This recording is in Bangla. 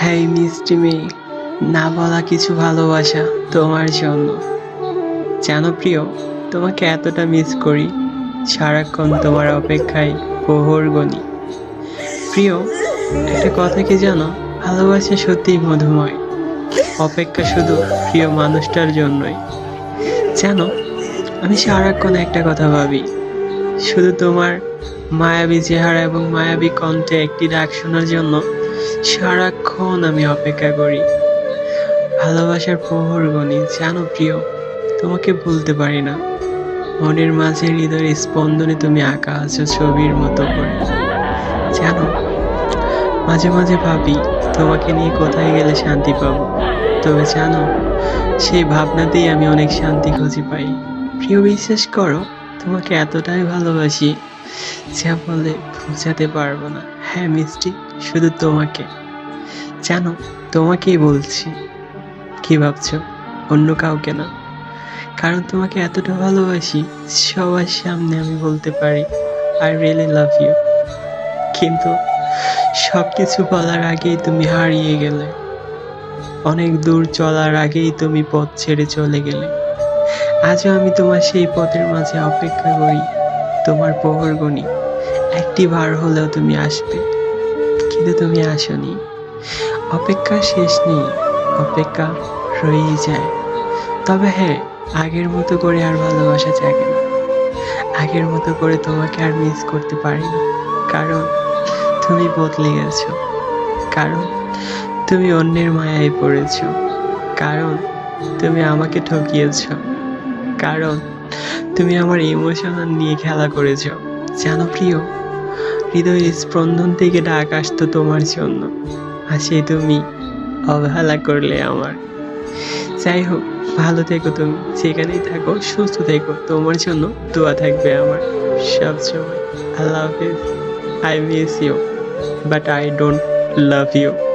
হ্যাঁ মিষ্টি মেয়ে না বলা কিছু ভালোবাসা তোমার জন্য। জানো প্রিয়, তোমাকে এতটা মিস করি, সারাক্ষণ তোমার অপেক্ষায় প্রহর গণি প্রিয়, একটা কথা কি জানো? ভালোবাসা সত্যিই মধুময়, অপেক্ষা শুধু প্রিয় মানুষটার জন্যই। জানো, আমি সারাক্ষণ একটা কথা ভাবি, শুধু তোমার মায়াবী চেহারা এবং মায়াবী কণ্ঠে একটি ডাক শোনার জন্য সারাক্ষণ আমি অপেক্ষা করি। ভালোবাসার প্রহর গণি জানো প্রিয়, তোমাকে ভুলতে পারি না। মনের মাঝে হৃদয়ের স্পন্দনে তুমি আঁকা আছো ছবির মতো করে। জানো, মাঝে মাঝে ভাবি, তোমাকে নিয়ে কোথায় গেলে শান্তি পাবো? তবে জানো, সেই ভাবনাতেই আমি অনেক শান্তি খুঁজে পাই। প্রিয়, বিশ্বাস করো, তোমাকে এতটাই ভালোবাসি, যা বলে বোঝাতে পারব না। হ্যাঁ মিষ্টি, শুধু তোমাকে। জানো, তোমাকেই বলছি। কি ভাবছ? অন্য কাউকে না। কারণ তোমাকে এতটা ভালোবাসি, সবার সামনে আমি বলতে পারি আই রিয়েলি লাভ ইউ কিন্তু সব কিছু বলার আগেই তুমি হারিয়ে গেলে। অনেক দূর চলার আগেই তুমি পথ ছেড়ে চলে গেলে। আজও আমি তোমার সেই পথের মাঝে অপেক্ষা করি, তোমার প্রহর গণি। একটি বার হলেও তুমি আসবে। কিন্তু তুমি আসনি। অপেক্ষা শেষ নেই। অপেক্ষা রয়েই যায়। তবে হ্যাঁ আগের মতো করে আর ভালোবাসা জাগে না। আগের মতো করে তোমাকে আর মিস করতে পারি না। কারণ তুমি বদলে গেছো। কারণ তুমি অন্যের মায়ায় পড়েছো। কারণ তুমি আমাকে ঠকিয়েছো। কারণ তুমি আমার ইমোশনাল নিয়ে খেলা করেছ। জানো প্রিয় হৃদয়ের স্পন্দন থেকে ডাক আসতো তোমার জন্য। আর সেই তুমি অবহেলা করলে আমার। যাই হোক, ভালো থেকো তুমি। সেখানেই থাকো, সুস্থ থেকো। তোমার জন্য দোয়া থাকবে আমার সবসময় আল্লাহ হাফিজ। I miss you but I don't love you